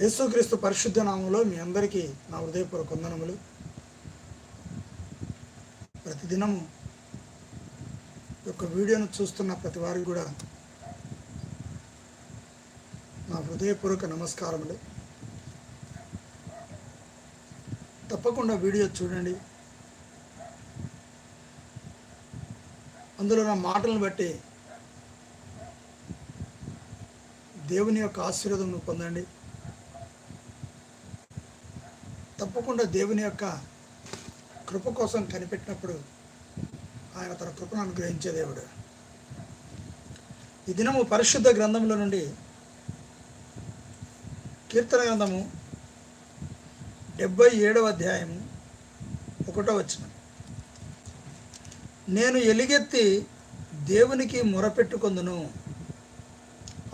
యేసుక్రీస్తు పరిశుద్ధ నామంలో మీ అందరికీ నా హృదయపూర్వక వందనములు. ప్రతిదినము ఈ యొక్క వీడియోను చూస్తున్న ప్రతి వారికి కూడా నా హృదయపూర్వక నమస్కారములు. తప్పకుండా వీడియో చూడండి. అందులో నా మాటలను బట్టి దేవుని యొక్క ఆశీర్వాదం పొందండి. తప్పకుండా దేవుని యొక్క కృప కోసం కనిపెట్టినప్పుడు ఆయన తన కృపను అనుగ్రహించే దేవుడు. ఈ దినము పరిశుద్ధ గ్రంథంలో నుండి కీర్తన గ్రంథము డెబ్బై ఏడవ అధ్యాయము ఒకటో వచ్చిన నేను ఎలిగెత్తి దేవునికి మొరపెట్టుకొందును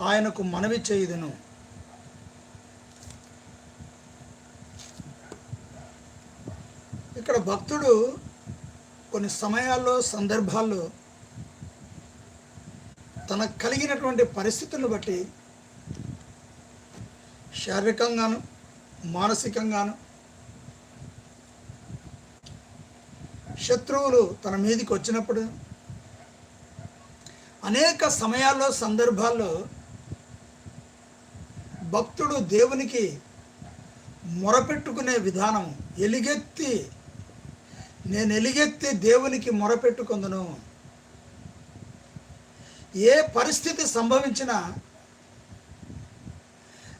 ఆయనకు మనవి చేయుదును ఇక్కడ భక్తుడు కొన్ని సమయాల్లో సందర్భాల్లో తనకు కలిగినటువంటి పరిస్థితులను బట్టి శారీరకంగాను మానసికంగాను శత్రువులు తన మీదికి వచ్చినప్పుడు అనేక సమయాల్లో సందర్భాల్లో భక్తుడు దేవునికి మొరపెట్టుకునే విధానం ఎలిగెత్తి నేను ఎలిగెత్తి దేవునికి మొరపెట్టుకుందును. ఏ పరిస్థితి సంభవించినా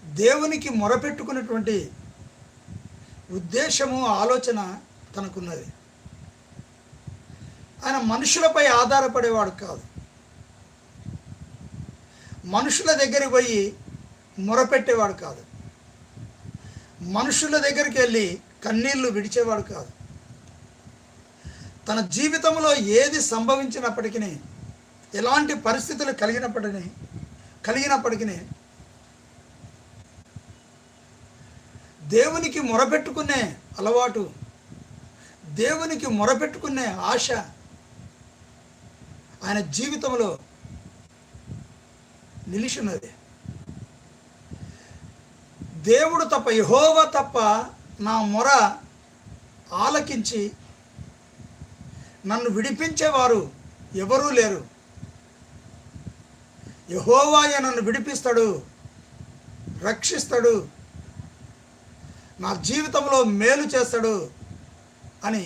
దేవునికి మొరపెట్టుకున్నటువంటి ఉద్దేశము ఆలోచన తనకున్నది. ఆయన మనుషులపై ఆధారపడేవాడు కాదు. మనుషుల దగ్గరికి పోయి మొరపెట్టేవాడు కాదు. మనుషుల దగ్గరికి వెళ్ళి కన్నీళ్ళు విడిచేవాడు కాదు. తన జీవితంలో ఏది సంభవించినప్పటికీ ఎలాంటి పరిస్థితులు కలిగినప్పటికీ కలిగినప్పటికీ దేవునికి మొరపెట్టుకునే అలవాటు దేవునికి మొరపెట్టుకునే ఆశ ఆయన జీవితంలో నిలిచినది. దేవుడు తప్ప యహోవ తప్ప నా మొర ఆలకించి నన్ను విడిపించేవారు ఎవరూ లేరు. యహోవాయ నన్ను విడిపిస్తాడు రక్షిస్తాడు నా జీవితంలో మేలు చేస్తాడు అని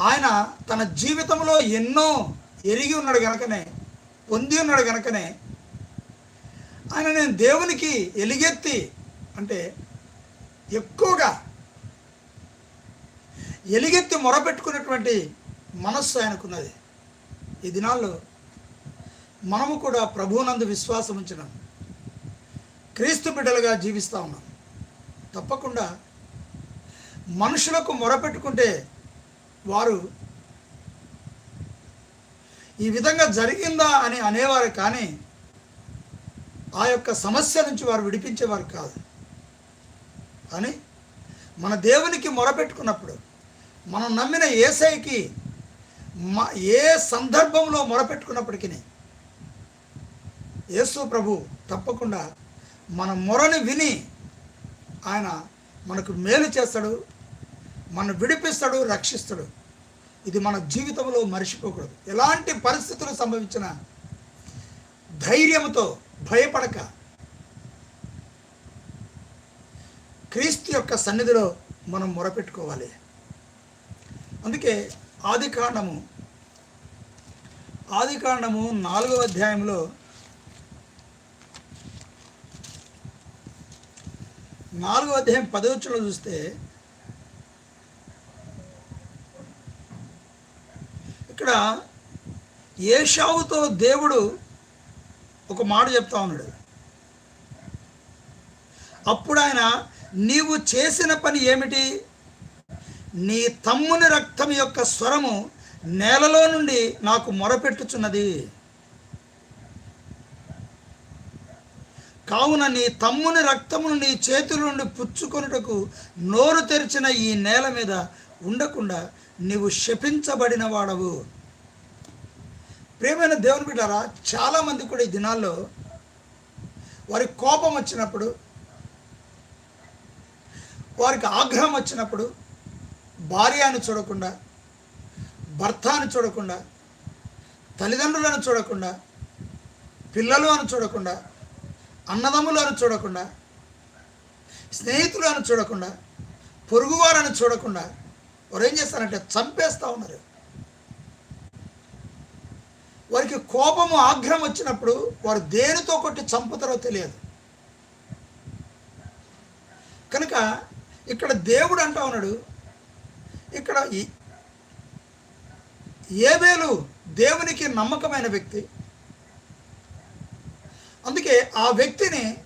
ఆయన తన జీవితంలో ఎన్నో ఎరిగి ఉన్నాడు గనకనే పొంది ఉన్నాడు గనకనే ఆయన నేను దేవునికి ఎలిగెత్తి అంటే ఎక్కువగా ఎలిగెత్తి మొరపెట్టుకున్నటువంటి మనస్సు ఆయనకున్నది. ఈ దినాల్లో మనము కూడా ప్రభువునందు విశ్వాసం ఉంచినాం. క్రీస్తు బిడ్డలుగా జీవిస్తూ ఉన్నాం. తప్పకుండా మనుషులకు మొరపెట్టుకుంటే వారు ఈ విధంగా జరిగిందా అని అనేవారు కానీ ఆ యొక్క సమస్య నుంచి వారు విడిపించేవారు కాదు. అని మన దేవునికి మొరపెట్టుకున్నప్పుడు మనం నమ్మిన ఏసైకి మ ఏ సందర్భంలో మొరపెట్టుకున్నప్పటికీ యేసు ప్రభు తప్పకుండా మన మొరని విని ఆయన మనకు మేలు చేస్తాడు మన విడిపిస్తాడు రక్షిస్తాడు. ఇది మన జీవితంలో మర్చిపోకూడదు. ఎలాంటి పరిస్థితులు సంభవించినా ధైర్యంతో భయపడక క్రీస్తు యొక్క సన్నిధిలో మనం మొరపెట్టుకోవాలి. అందుకే ఆది కాండము. ఆది కాండము నాలుగవ అధ్యాయంలో నాలుగవ అధ్యాయం పదవచ్చులో చూస్తే ఇక్కడ ఏషావుతో దేవుడు ఒక మాట చెప్తా ఉన్నాడు. అప్పుడు ఆయన నీవు చేసిన పని ఏమిటి? నీ తమ్ముని రక్తం యొక్క స్వరము నేలలో నుండి నాకు మొరపెట్టుచున్నది. కావున నీ తమ్ముని రక్తమును నీ చేతుల నుండి పుచ్చుకొనుటకు నోరు తెరిచిన ఈ నేల మీద ఉండకుండా నీవు శపించబడిన వాడవు. ప్రేమైన దేవుని బిడ్డారా చాలామంది కూడా ఈ దినాల్లో వారి కోపం వచ్చినప్పుడు వారికి ఆగ్రహం వచ్చినప్పుడు భార్యను చూడకుండా భర్తను చూడకుండా తల్లిదండ్రులను చూడకుండా పిల్లలు అని చూడకుండా అన్నదమ్ములు అని చూడకుండా స్నేహితులు అని చూడకుండా పొరుగువారని చూడకుండా వారు ఏం చేస్తారంటే చంపేస్తూ ఉన్నారు. వారికి కోపము ఆగ్రహం వచ్చినప్పుడు వారు దేనితో కొట్టి చంపుతారో తెలియదు. కనుక ఇక్కడ దేవుడు అంటా ఉన్నాడు ఇక్కడ ఈ- ఏబేలు దేవునికి నమ్మకమైన వ్యక్తి. అందుకే ఆ వ్యక్తిని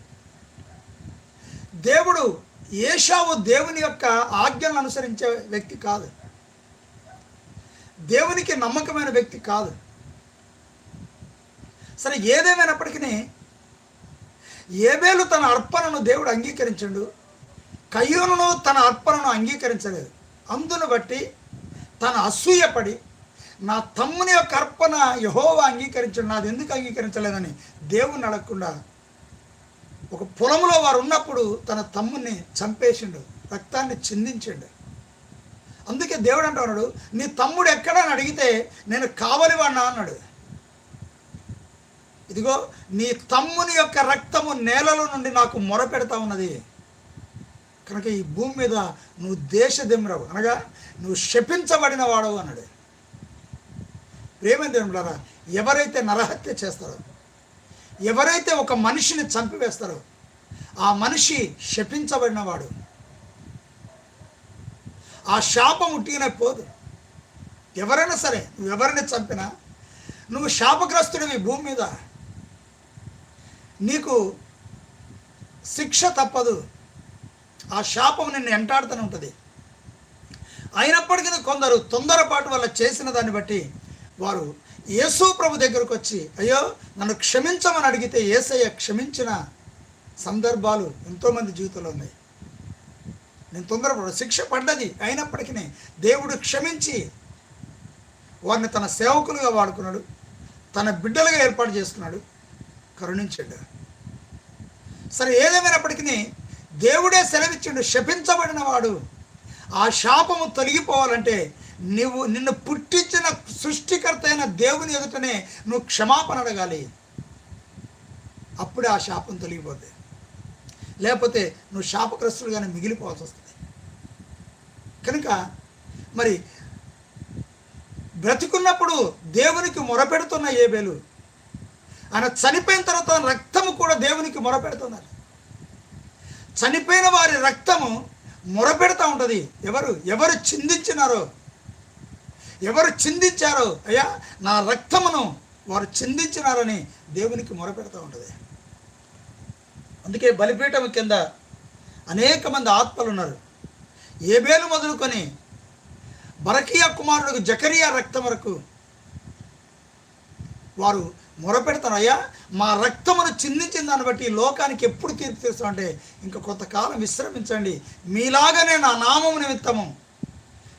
దేవుడు ఏషావు దేవుని యొక్క ఆజ్ఞలను అనుసరించే వ్యక్తి కాదు. దేవునికి నమ్మకమైన వ్యక్తి కాదు. సరే ఏదేమైనప్పటికీ ఏబేలు తన అర్పణను దేవుడు అంగీకరించండు. కయ్యూను తన అర్పణను అంగీకరించలేదు. అందును బట్టి తన అసూయపడి నా తమ్ముని యొక్క అర్పణ యహోవా అంగీకరించడు నాది ఎందుకు అంగీకరించలేదని దేవుణ్ణి అడగకుండా ఒక పొలంలో వారు ఉన్నప్పుడు తన తమ్ముని చంపేసిండు రక్తాన్ని చిందించిండు. అందుకే దేవుడు అంటున్నాడు నీ తమ్ముడు ఎక్కడని అడిగితే నేను కావలి వాడినా అన్నాడు. ఇదిగో నీ తమ్ముని యొక్క రక్తము నేలలో నుండి నాకు మొరపెడతా ఉన్నది. కనుక ఈ భూమి మీద నువ్వు దేశదిమ్రవు అనగా నువ్వు శపించబడిన వాడవు అన్నాడు. ప్రేమ దేవుడారా ఎవరైతే నరహత్య చేస్తారో ఎవరైతే ఒక మనిషిని చంపివేస్తారో ఆ మనిషి శపించబడినవాడు ఆ శాపం ఉట్టిగానే పోదు. ఎవరైనా సరే నువ్వు ఎవరిని చంపినా నువ్వు శాపగ్రస్తుడివి భూమి మీద. నీకు శిక్ష తప్పదు. ఆ శాపం నిన్ను ఎంటాడుతూనే ఉంటుంది. అయినప్పటికీ కొందరు తొందరపాటు వల్ల చేసిన దాన్ని బట్టి వారు యేసు ప్రభు దగ్గరకు వచ్చి అయ్యో నన్ను క్షమించమని అడిగితే ఏసయ్య క్షమించిన సందర్భాలు ఎంతోమంది జీవితంలో ఉన్నాయి. నేను తొందరపడ శిక్ష పడ్డది అయినప్పటికీ దేవుడు క్షమించి వారిని తన సేవకులుగా వాడుకున్నాడు తన బిడ్డలుగా ఏర్పాటు చేసుకున్నాడు కరుణించాడు. సరే ఏదేమైనప్పటికీ దేవుడే సెలవిచ్చిండు శపించబడిన వాడు ఆ శాపము తొలగిపోవాలంటే నువ్వు నిన్ను పుట్టించిన సృష్టికర్త అయిన దేవుని ఎదుటనే నువ్వు క్షమాపణ అడగాలి. అప్పుడే ఆ శాపం తొలగిపోతుంది లేకపోతే నువ్వు శాపగ్రస్తులుగానే మిగిలిపోవాల్సి వస్తుంది. కనుక మరి బ్రతికున్నప్పుడు దేవునికి మొరపెడుతున్న ఏబేలు ఆయన చనిపోయిన తర్వాత రక్తము కూడా దేవునికి మొరపెడుతున్నారు చనిపోయిన వారి రక్తము మొరపెడతా ఉంటుంది. ఎవరు ఎవరు చిందించినారో? ఎవరు చిందించారో? అయ్యా నా రక్తమును వారు చిందించినారని దేవునికి మొరపెడతా ఉంటుంది. అందుకే బలిపీఠం కింద అనేక మంది ఆత్మలు ఉన్నారు. ఏబేలు మొదలుకొని బరకియా కుమారుడు జకరియా రక్తం వరకు వారు మొరపెడతారు అయ్యా మా రక్తమును చిందించిన దాన్ని బట్టి ఈ లోకానికి ఎప్పుడు తీర్పు తీస్తామంటే ఇంకా కొంతకాలం విశ్రమించండి. మీలాగనే నా నామము నిమిత్తము.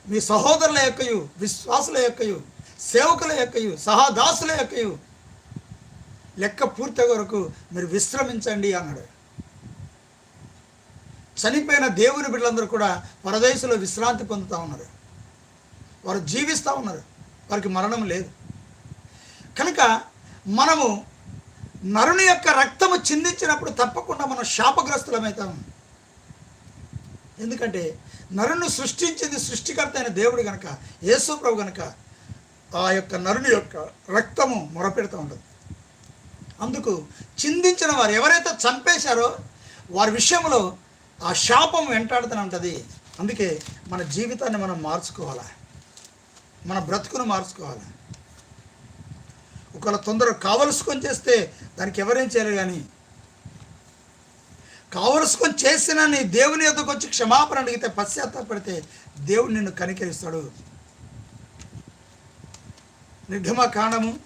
మీ సహోదరుల యొక్కయు విశ్వాసుల యొక్కయు సేవకుల యొక్కయు సహదాసుల యొక్కయు లెక్క పూర్తి వరకు మీరు విశ్రమించండి అన్నాడు. చనిపోయిన దేవుని బిడ్డలందరూ కూడా పరదేశంలో విశ్రాంతి పొందుతూ ఉన్నారు. వారు జీవిస్తూ ఉన్నారు. వారికి మరణం లేదు. కనుక మనము నరుని యొక్క రక్తము చిందించినప్పుడు తప్పకుండా మనం శాపగ్రస్తులమవుతాము ఎందుకంటే నరుని సృష్టించింది సృష్టికర్త అయిన దేవుడు గనక యేసుప్రభు గనక ఆ యొక్క నరుని యొక్క రక్తము మొరపెడుతూ ఉండదు అందుకు చిందించిన వారు ఎవరైతే చంపేశారో వారి విషయంలో ఆ శాపం వెంటాడుతూనే ఉంటుంది. అందుకే మన జీవితాన్ని మనం మార్చుకోవాలి? మన బ్రతుకును మార్చుకోవాలి? ఒకవేళ తొందర కావలసుకొని చేస్తే దానికి ఎవరేం చేయరు కానీ? కావలసుకొని చేసిన నీ దేవుని ఎదుకు వచ్చి క్షమాపణ అడిగితే పశ్చాత్తాపడితే దేవుడు నిన్ను కనికరిస్తాడు. నిర్గమ కాండము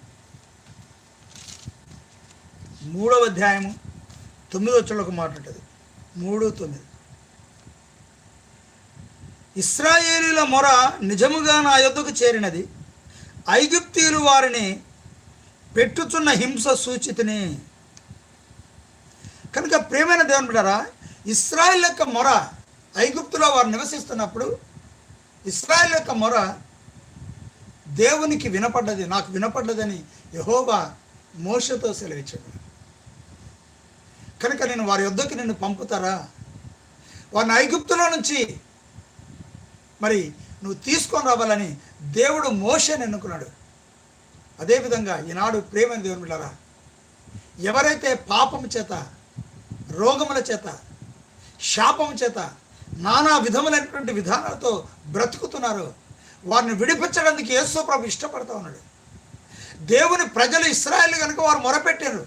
మూడవ అధ్యాయము తొమ్మిదో చోళ్ళకు మాట ఉంటుంది. మూడు తొమ్మిది. ఇస్రాయేలీల మొర నిజముగా నా యొద్దకు చేరినది. ఐగుప్తీయులు వారిని పెట్టుచున్న హింస సూచితిని. కనుక ప్రేమైన దేవుని బిడ్డారా ఇస్రాయల్ యొక్క మొర ఐగుప్తులో వారు నివసిస్తున్నప్పుడు ఇస్రాయల్ యొక్క మొర దేవునికి వినపడ్డది నాకు వినపడ్డదని యహోబా మోషతో సెలవిచ్చాడు. కనుక నేను వారి యొద్దకు నిన్ను పంపుతారా? వారిని ఐగుప్తులో నుంచి మరి నువ్వు తీసుకొని రావాలని దేవుడు మోషని ఎన్నుకున్నాడు. అదేవిధంగా ఈనాడు ప్రేమ దేవుని బిడ్డారా ఎవరైతే పాపము చేత రోగముల చేత శాపము చేత నానా విధములైనటువంటి విధానాలతో బ్రతుకుతున్నారో వారిని విడిపించడానికి యేసు ప్రభు ఇష్టపడతా ఉన్నాడు. దేవుని ప్రజలు ఇస్రాయల్ కనుక వారు మొరపెట్టారు.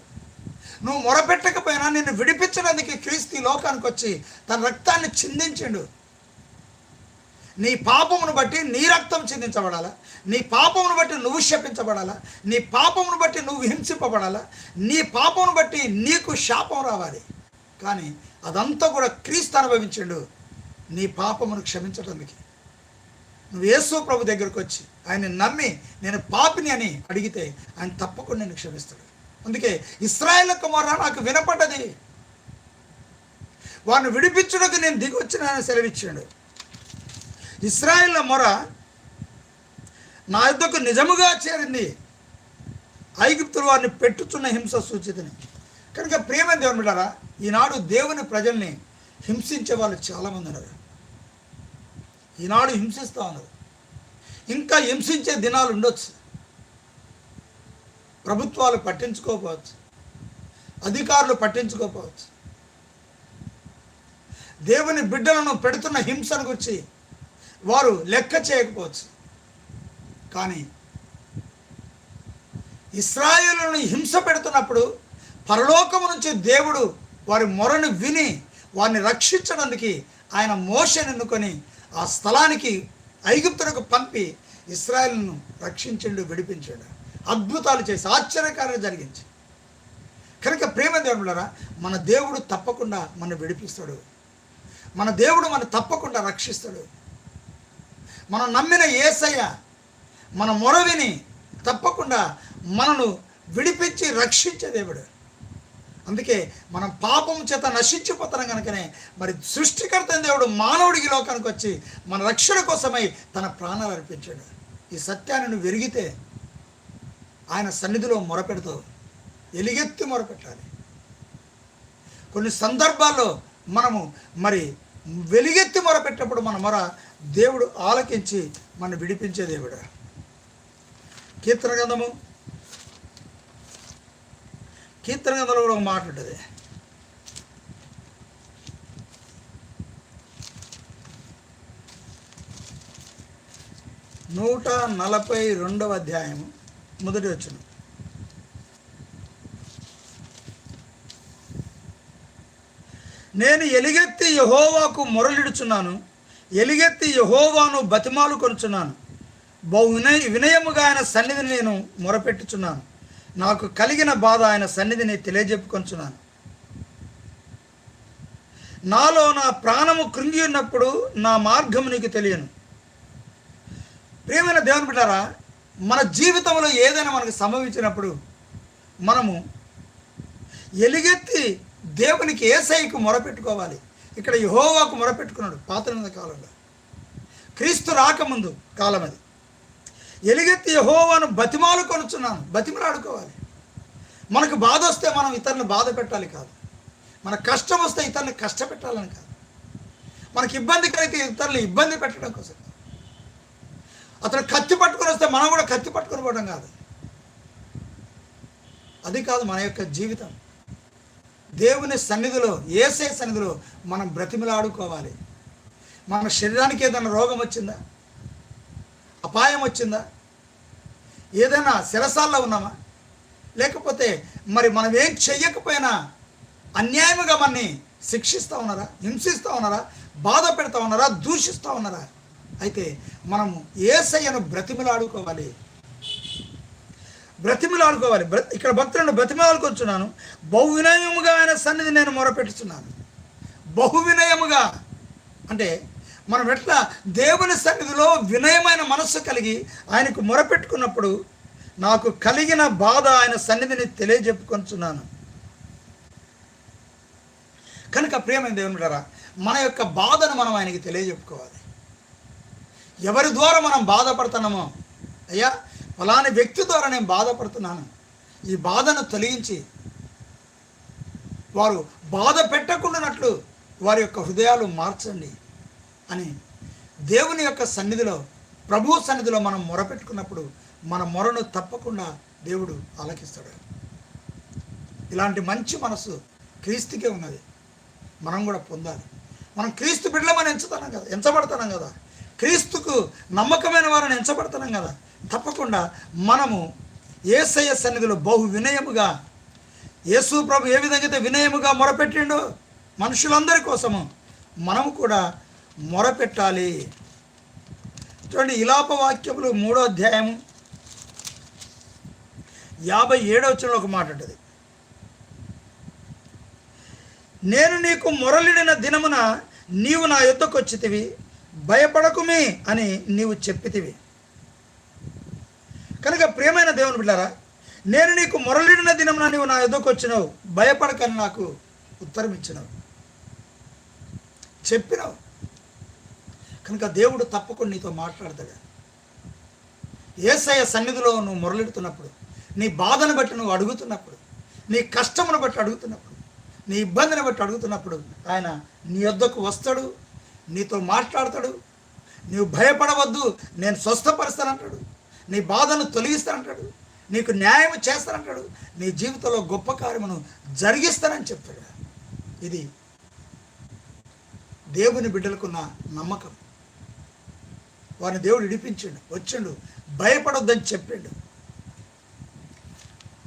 నువ్వు మొరపెట్టకపోయినా నిన్ను విడిపించడానికి క్రీస్తు లోకానికి వచ్చి తన రక్తాన్ని చిందించిండు. నీ పాపమును బట్టి నీ రక్తం చిందించబడాలా? నీ పాపమును బట్టి నువ్వు శపించబడాలా? నీ పాపమును బట్టి నువ్వు హింసింపబడాలా? నీ పాపమును బట్టి నీకు శాపం రావాలి. కానీ అదంతా కూడా క్రీస్తు అనుభవించిండు. నీ పాపమును క్షమించడానికి నువ్వు యేసు ప్రభు దగ్గరకు వచ్చి ఆయన నమ్మి నేను పాపిని అని అడిగితే ఆయన తప్పకుండా నేను క్షమిస్తాడు. అందుకే ఇస్రాయేల్ కుమారా నాకు వినపడ్డది. వారిని విడిపించడానికి నేను దిగి వచ్చిన సెలవిచ్చాడు. ఇస్రాయేల్ మొర నా యుద్ధకు నిజముగా చేరింది. ఐగుప్తులు వారిని పెట్టుచున్న హింస సూచితని. కనుక ప్రేమ దేవుని బిడ్డారా ఈనాడు దేవుని ప్రజల్ని హింసించే వాళ్ళు చాలామంది ఉన్నారు. ఈనాడు హింసిస్తూ ఉన్నారు. ఇంకా హింసించే దినాలు ఉండొచ్చు. ప్రభుత్వాలు పట్టించుకోకపోవచ్చు. అధికారులు పట్టించుకోకపోవచ్చు. దేవుని బిడ్డలను పెడుతున్న హింసను గురించి వారు లెక్క చేయకపోవచ్చు. కానీ ఇస్రాయేలును హింస పెడుతున్నప్పుడు పరలోకము నుంచి దేవుడు వారి మొరను విని వారిని రక్షించడానికి ఆయన మోషన్ ఎన్నుకొని ఆ స్థలానికి ఐగుప్తులకు పంపి ఇస్రాయల్ను రక్షించండు విడిపించాడు. అద్భుతాలు చేసి ఆశ్చర్యకార్యం జరిగించి. కనుక ప్రేమ దేవుడులరా మన దేవుడు తప్పకుండా మన విడిపిస్తాడు. మన దేవుడు మన తప్పకుండా రక్షిస్తాడు. మనం నమ్మిన ఏసయ్య మన మొర విని తప్పకుండా మనను విడిపించి రక్షించే దేవుడు. అందుకే మనం పాపం చేత నశించిపోతున్నాం కనుకనే మరి సృష్టికర్త దేవుడు మానవుడికి లోకానికి వచ్చి మన రక్షణ కోసమై తన ప్రాణాలు అర్పించాడు. ఈ సత్యాన్ని నువ్వు వెరిగితే ఆయన సన్నిధిలో మొరపెడుతూ ఎలిగెత్తి మొరపెట్టాలి. కొన్ని సందర్భాల్లో మనము మరి వెలిగెత్తి మొరపెట్టినప్పుడు మన మొర దేవుడు ఆలకించి మన విడిపించే దేవుడు. కీర్తన గంధము కీర్తన గంధంలో కూడా ఒక మాట ఉంటుంది. నూట నలభై రెండవ అధ్యాయము మొదటి వచ్చిన నేను ఎలిగెత్తి యహోవాకు మొరలిడుచున్నాను. ఎలిగెత్తి యహోవాను బతిమాలు కొనుచున్నాను. బహు వినయ వినయముగా ఆయన సన్నిధిని నేను మొరపెట్టుచున్నాను. నాకు కలిగిన బాధ ఆయన సన్నిధిని తెలియజెప్పుకొంచున్నాను నాలో నా ప్రాణము కృంగి ఉన్నప్పుడు నా మార్గము నీకు తెలియను. ప్రియమైన దేవుని బిడ్డారా మన జీవితంలో ఏదైనా మనకు సంభవించినప్పుడు మనము ఎలుగెత్తి దేవునికి ఏసైకి మొరపెట్టుకోవాలి. ఇక్కడ యహోవాకు మొరపెట్టుకున్నాడు పాత కాలంలో. క్రీస్తు రాకముందు కాలం అది. ఎలుగెత్తి యహోవాను బతిమాలు కొనుచున్నాను బతిమలాడుకోవాలి. మనకు బాధ వస్తే మనం ఇతరులను బాధ పెట్టాలి కాదు. మన కష్టం వస్తే ఇతరులను కష్టపెట్టాలని కాదు. మనకి ఇబ్బంది కలిగితే ఇతరులు ఇబ్బంది పెట్టడం కోసం. అతను కత్తి పట్టుకొని వస్తే మనం కూడా కత్తి పట్టుకొని పోవడం కాదు. అది కాదు మన యొక్క జీవితం. దేవుని సన్నిధిలో ఏసే సన్నిధిలో మనం బ్రతిమలాడుకోవాలి. మన శరీరానికి ఏదైనా రోగం వచ్చిందా? అపాయం వచ్చిందా? ఏదైనా శిరసాల్లో ఉన్నామా? లేకపోతే మరి మనం ఏం చెయ్యకపోయినా అన్యాయముగా మనని శిక్షిస్తూ ఉన్నారా? హింసిస్తూ ఉన్నారా? బాధ పెడతా ఉన్నారా? దూషిస్తూ ఉన్నారా? అయితే మనము ఏసయ్యను బ్రతిమలాడుకోవాలి. బ్రతిమలాడుకోవాలి బ్ర ఇక్కడ భక్తులను బ్రతిమలాడుకొచ్చున్నాను బహు వినయముగా ఆయన సన్నిధి నేను మొరపెట్టుచున్నాను. బహు వినయముగా అంటే మనం ఎట్లా దేవుని సన్నిధిలో వినయమైన మనస్సు కలిగి ఆయనకు మొరపెట్టుకున్నప్పుడు నాకు కలిగిన బాధ ఆయన సన్నిధిని తెలియజెప్పుకొంచున్నాను. కనుక ప్రియమైన దేవుని బిడ్డారా మన యొక్క బాధను మనం ఆయనకి తెలియజెప్పుకోవాలి. ఎవరి ద్వారా మనం బాధపడుతున్నామో అయ్యా? ఫలాని వ్యక్తి ద్వారా నేను బాధపడుతున్నాను. ఈ బాధను తొలగించి వారు బాధ పెట్టకుండానట్లు వారి యొక్క హృదయాలు మార్చండి అని దేవుని యొక్క సన్నిధిలో ప్రభు సన్నిధిలో మనం మొరపెట్టుకున్నప్పుడు మన మొరను తప్పకుండా దేవుడు ఆలకిస్తాడు. ఇలాంటి మంచి మనసు క్రీస్తుకే ఉన్నది. మనం కూడా పొందాలి. మనం క్రీస్తు బిడ్డలమని ఎంచుతున్నాం కదా ఎంచబడుతున్నాం కదా. క్రీస్తుకు నమ్మకమైన వారిని ఎంచబడుతున్నాం కదా. తప్పకుండా మనము ఏసయ్య సన్నిధిలో బహు వినయముగా యేసు ప్రభు ఏ విధంగా అయితే వినయముగా మొరపెట్టిండో మనుషులందరి కోసము మనము కూడా మొరపెట్టాలి. చూడండి ఇలాప వాక్యములు మూడో అధ్యాయము యాభై ఏడో వచ్చిన ఒక మాట ఉంటుంది. నేను నీకు మొరలిడిన దినమున నీవు నా ఎత్తుకొచ్చితివి భయపడకుమే అని నీవు చెప్పితివి. కనుక ప్రియమైన దేవుని బిడ్డారా నేను నీకు మొరలిడిన దినమున నీవు నా ఎదుకు వచ్చినావు భయపడకని నాకు ఉత్తరం ఇచ్చినావు చెప్పినావు. కనుక దేవుడు తప్పకుండా నీతో మాట్లాడతాడు. ఏసయ్య సన్నిధిలో నువ్వు మొరలిడుతున్నప్పుడు నీ బాధను బట్టి నువ్వు అడుగుతున్నప్పుడు నీ కష్టమును బట్టి అడుగుతున్నప్పుడు నీ ఇబ్బందిని బట్టి అడుగుతున్నప్పుడు ఆయన నీ వద్దకు వస్తాడు నీతో మాట్లాడతాడు. నీవు భయపడవద్దు నేను స్వస్థపరుస్తానంటాడు. నీ బాధను తొలగిస్తానంటాడు. నీకు న్యాయం చేస్తానంటాడు. నీ జీవితంలో గొప్ప కార్యమును జరిగిస్తానని చెప్తాడు ఇది దేవుని బిడ్డలకున్న నమ్మకం. వారిని దేవుడు ఇడిపించిండు వచ్చిండు భయపడొద్దని చెప్పిండు.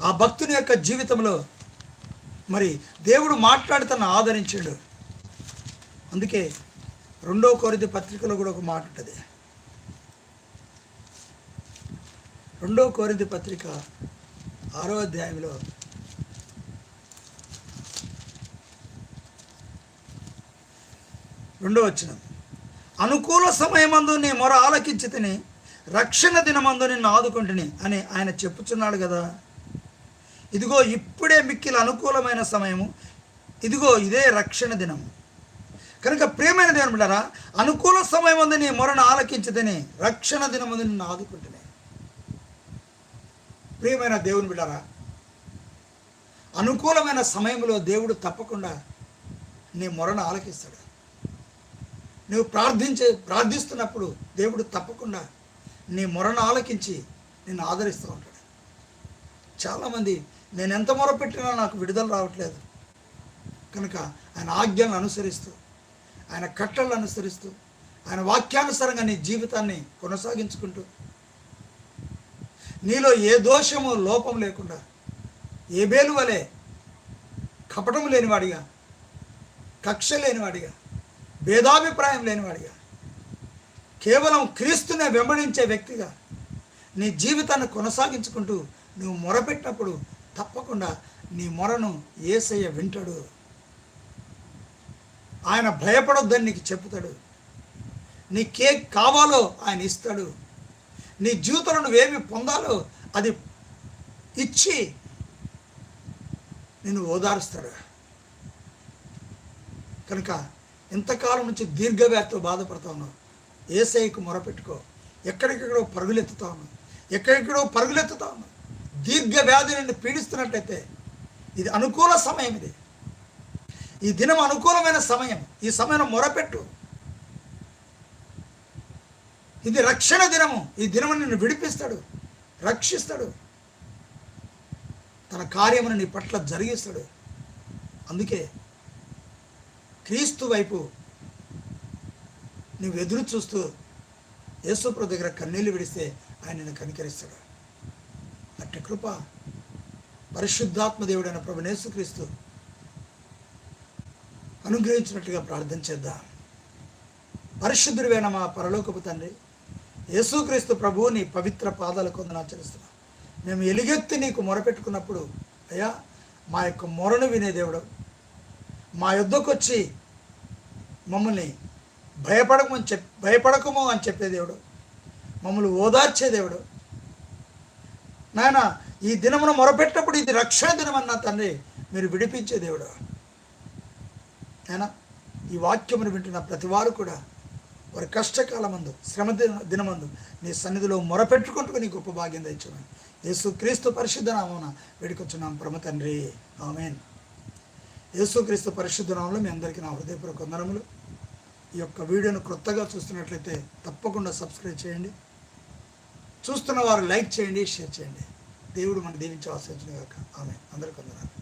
ఆ భక్తుని యొక్క జీవితంలో మరి దేవుడు మాట్లాడి తను ఆదరించిండు. అందుకే రెండో కొరిది పత్రికలో కూడా ఒక మాట ఉంటుంది. రెండో కోరింది పత్రిక ఆరో అధ్యాయంలో రెండో వచ్చిన అనుకూల సమయమందు నీ మొర ఆలకించి తిని రక్షణ దినమందు నిన్ను ఆదుకుంటుని అని ఆయన చెప్పుచున్నాడు కదా. ఇదిగో ఇప్పుడే మిక్కిల అనుకూలమైన సమయము. ఇదిగో ఇదే రక్షణ దినము కనుక ప్రియమైన దేవుని బిడ్డారా అనుకూల సమయం ఉంది నీ మొరను ఆలకించదని రక్షణ దినముందు నిన్ను ఆదుకుంటున్నాయి ప్రియమైన దేవుని బిడ్డరా అనుకూలమైన సమయంలో దేవుడు తప్పకుండా నీ మొరను ఆలకిస్తాడు. నువ్వు ప్రార్థించే ప్రార్థిస్తున్నప్పుడు దేవుడు తప్పకుండా నీ మొరను ఆలకించి నిన్ను ఆదరిస్తూ ఉంటాడు. చాలామంది నేను ఎంత మొరపెట్టినా నాకు విడుదల రావట్లేదు. కనుక ఆయన ఆజ్ఞలను అనుసరిస్తూ ఆయన కట్టలను అనుసరిస్తూ ఆయన వాక్యానుసారంగా నీ జీవితాన్ని కొనసాగించుకుంటూ నీలో ఏ దోషము లోపం లేకుండా ఏ బేలు వలె కపటం లేనివాడిగా కక్ష లేనివాడిగా భేదాభిప్రాయం లేనివాడిగా కేవలం క్రీస్తునే వెంబడించే వ్యక్తిగా నీ జీవితాన్ని కొనసాగించుకుంటూ నువ్వు మొరపెట్టినప్పుడు తప్పకుండా నీ మొరను ఏసయ్య వింటాడు. ఆయన భయపడొద్దని నీకు చెప్తాడు. నీకే కావాలో ఆయన ఇస్తాడు. నీ జీవితంలో నువ్వేమి పొందాలో అది ఇచ్చి నిన్ను ఓదారుస్తాడు కనుక ఇంతకాలం నుంచి దీర్ఘవ్యాధితో బాధపడతా ఉన్నావు. ఏసైకి మొరపెట్టుకో. ఎక్కడెక్కడో పరుగులెత్తుతా ఉన్నావు. ఎక్కడెక్కడో పరుగులెత్తుతా ఉన్నావు. దీర్ఘ వ్యాధి నుండి పీడిస్తున్నట్లయితే ఇది అనుకూల సమయం ఇది. ఈ దినం అనుకూలమైన సమయం. ఈ సమయం మొరపెట్టు. ఇది రక్షణ దినము. ఈ దినము నిన్ను విడిపిస్తాడు. రక్షిస్తాడు. తన కార్యమును నీ పట్ల జరిగిస్తాడు. అందుకే క్రీస్తు వైపు నువ్వు ఎదురు చూస్తూ యేసుప్రభు దగ్గర కన్నీళ్ళు విడిస్తే ఆయన నిన్ను కనికరిస్తాడు. అట్టి కృప పరిశుద్ధాత్మ దేవుడైన ప్రభు నేసుక్రీస్తు అనుగ్రహించినట్టుగా ప్రార్థన చేద్దాం. పరిశుద్ధుడివైన మా పరలోకపు తండ్రి యేసుక్రీస్తు ప్రభువు నీ పవిత్ర పాదాల కొందరు ఆచరిస్తున్నాం మేము ఎలుగెత్తి నీకు మొరపెట్టుకున్నప్పుడు అయ్యా మా యొక్క మొరను వినే దేవుడు. మా యుద్ధకు వచ్చి మమ్మల్ని భయపడకమని చెప్ భయపడకము అని చెప్పే దేవుడు. మమ్మల్ని ఓదార్చే దేవుడు. నాయన ఈ దినమును మొరపెట్టినప్పుడు ఇది రక్షణ దినం అన్న తండ్రి మీరు విడిపించే దేవుడు. నాయన ఈ వాక్యమును వింటున్న ప్రతి వారు కూడా వారి కష్టకాలమందు శ్రమ దిన దినమందు నీ సన్నిధిలో మొరపెట్టుకుంటూ నీ గొప్ప భాగ్యం తెచ్చున్నాను యేసు క్రీస్తు పరిశుద్ధ నామమున వేడుకొచ్చున్నాం. ప్రమ తండ్రి. ఆమెన్. యేసు క్రీస్తు పరిశుద్ధ నామంలో మీ అందరికీ నా హృదయపూర్వక వందనములు. ఈ యొక్క వీడియోను క్రొత్తగా చూస్తున్నట్లయితే తప్పకుండా సబ్స్క్రైబ్ చేయండి. చూస్తున్న వారు లైక్ చేయండి షేర్ చేయండి. దేవుడు మన దీవించి ఆశించిన కాక ఆమె అందరికీ వందనాలు.